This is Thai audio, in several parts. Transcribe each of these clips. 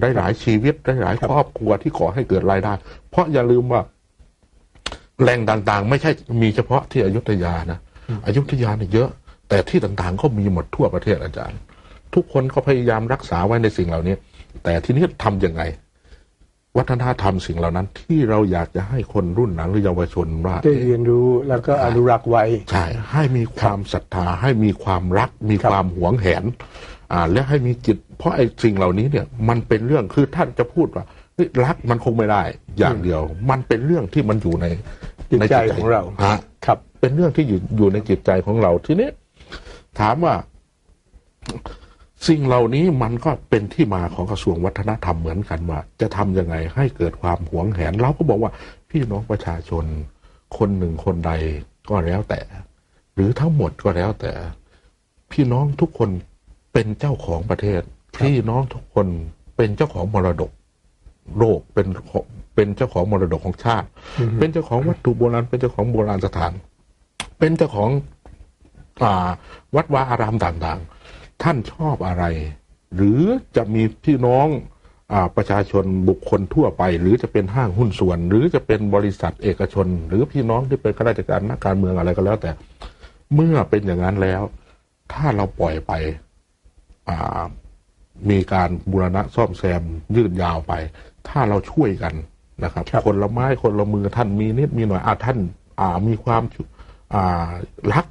ได้หลายชีวิตได้หลายครอบครัวที่ก่อให้เกิดรายได้ เพราะอย่าลืมว่าแหล่งต่างๆ ไม่ใช่มีเฉพาะที่อยุธยานะอยุธยาเนี่ยเยอะ แต่ที่ต่างๆก็มีหมดทั่วประเทศอาจารย์ ทุกคนก็พยายามรักษาไว้ในสิ่งเหล่านี้ แต่ทีนี้ทำยังไง วัฒนธรรมสิ่งเหล่านั้น ที่เราอยากจะให้คนรุ่นหลังหรือเยาวชนว่าได้เรียนรู้แล้วก็อนุรักษ์ไว้ใช่ให้มีความศรัทธาให้มีความรัก มีครับความหวงแหน อ่าและให้มีจิต เพราะไอ้สิ่งเหล่านี้เนี่ยมันเป็นเรื่องคือท่านจะพูดว่าเฮ้ยรักมันคงไม่ได้อย่างเดียว มันเป็นเรื่องที่มันอยู่ในจิตในใจของเราฮะครับ เป็นเรื่องที่อยู่อยู่ในจิตใจของเราทีนี้ถามว่า สิ่งเหล่านี้มันก็เป็นที่มาของกระทรวงวัฒนธรรมเหมือนกันว่า จะทำยังไงให้เกิดความหวงแหนเราก็บอกว่าพี่น้องประชาชน คนหนึ่งคนใดก็แล้วแต่ หรือทั้งหมดก็แล้วแต่ พี่น้องทุกคน เป็นเจ้าของประเทศ พี่น้องทุกคนเป็นเจ้าของมรดกโลกเป็นของเป็นเจ้าของมรดกของชาติ เป็นเจ้าของวัตถุโบราณ เป็นเจ้าของโบราณสถาน เป็นเจ้าของอ่าวัดวาอารามต่างๆ ท่านชอบอะไร หรือจะมีพี่น้องอาประชาชนบุคคลทั่วไป หรือจะเป็นห้างหุ้นส่วน หรือจะเป็นบริษัทเอกชน หรือพี่น้องที่เป็นข้าราชการนักการเมืองอะไรก็แล้วแต่ เมื่อเป็นอย่างนั้นแล้ว ถ้าเราปล่อยไปอ่า มีการบูรณะซ่อมแซมยืดยาวไป ถ้าเราช่วยกันนะครับครับคนละไม้คนละมือท่านมีนิดมีหน่อยอ่าท่านอ่ามีความชุอ่ารัก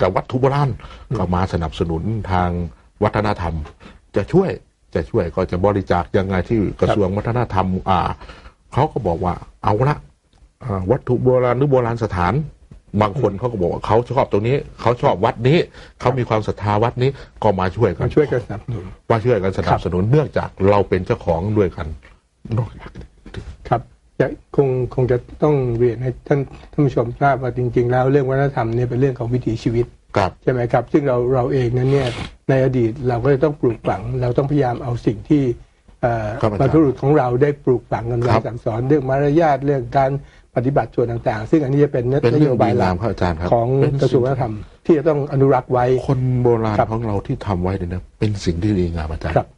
กับวัตถุโบราณก็มาสนับสนุนทางวัฒนธรรม จะช่วยจะช่วยก็จะบริจาคยังไงที่กระทรวงวัฒนธรรม อ่าเขาก็บอกว่าเอาละอ่าวัตถุโบราณหรือโบราณสถาน บางคนเขาก็บอกว่าเขาชอบตรงนี้เขาชอบวัดนี้เขามีความศรัทธาวัดนี้ก็มาช่วยกัมานช่วยกันสนับสนุนว่าช่วยกันสนับสนุนเนื่องจากเราเป็นเจ้าของด้วยกันนอกจากครับจะคงคงจะต้องเรียนให้ท่านท่านผู้ชมทราบว่าจริง ๆ แล้วเรื่องวัฒนธรรมเนี่ยเป็นเรื่องของวิถีชีวิตกับใช่ไหมครับ ซึ่งเราเราเองนั้นเนี่ยในอดีตเราก็จะต้องปลูกฝัง เราต้องพยายามเอาสิ่งที่เอ่อครับอาบรจารย์รพบุรุษของเราได้ปลูกฝังกันไว้ครับสั่งสอนเรื่องมารยาทเรื่องการ ปฏิบัติส่วนต่างๆ ซึ่งอันนี้จะเป็นเป็นนเรื่โยองบาดียหลังามกครับอาจารย์ครับของเป็นกระทรวงวัฒนธรรม ที่จะต้องอนุรักษ์ไว้ คนโบราณครับของเราที่ทำไว้เนี่ยนะเป็นสิ่งที่ดีงามอาจารย์ครับ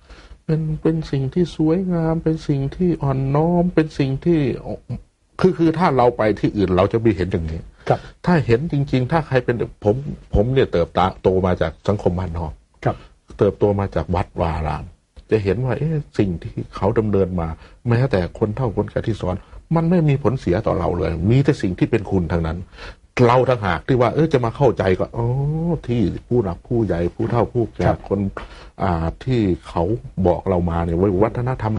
เป็นเป็นสิ่งที่สวยงาม เป็นสิ่งที่อ่อนน้อม เป็นสิ่งที่คือคือถ้าเราไปที่อื่นเราจะไม่เห็นอย่างนี้ ครับถ้าเห็นจริง ๆ ถ้าใครเป็นผมผมเนี่ยเติบโตมาจากสังคมบ้านนอก ครับ เติบโตมาจากวัดวาอาราม จะเห็นว่าเอ๊ะสิ่งที่เขาดำเนินมา แม้แต่คนเท่าคนแก่ที่สอน มันไม่มีผลเสียต่อเราเลย มีแต่สิ่งที่เป็นคุณทางนั้น เราทางหากที่ว่า เออจะมาเข้าใจก็อ๋อที่ผู้หลักผู้ใหญ่ผู้เท่าผู้แก่ครับคนอ่าที่เขาบอกเรามาเนี่ยว่าวัฒนธรรม